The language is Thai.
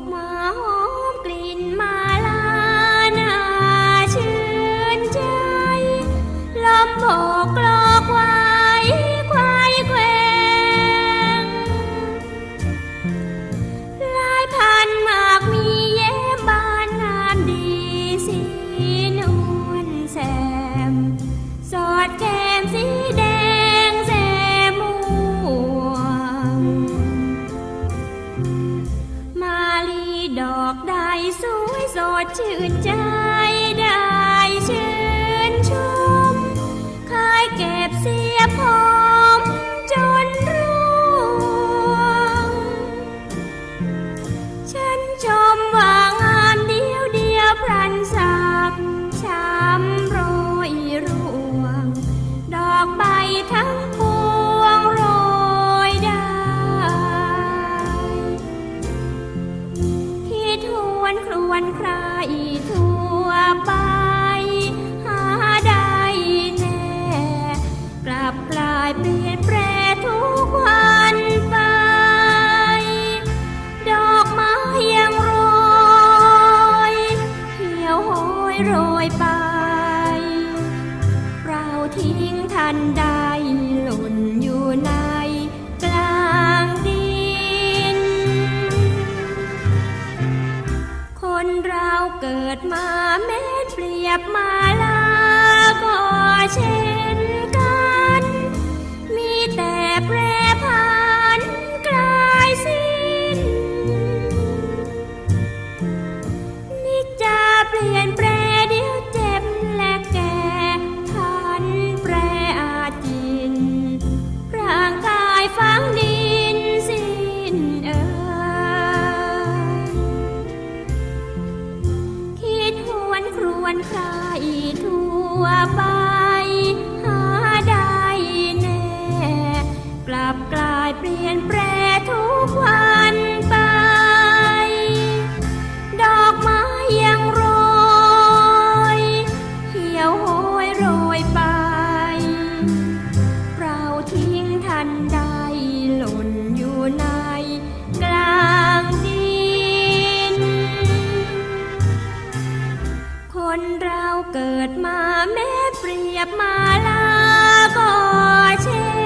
กมา ดอกได้สวยสดชื่นใจได้ชื่นชมคายเก็บเสียผมจนร่วง ฉันชมว่างามเดียวเดียวพรันสักช้ำโรยร่วง ดอกใบทั้ายเปลี่ยนแปรทุกวันไป ดอกไม้ยังโรยเหี่ยวโหยโรยไป เราทิ้งทันใดหล่นอยู่ในกลางดิน คนเราเกิดมาแม้เปรียบมาลาก็เช่นกัน วนครวนใครทั่วไป นเราเกิดมาแม้เปรียบมาลาก็เช่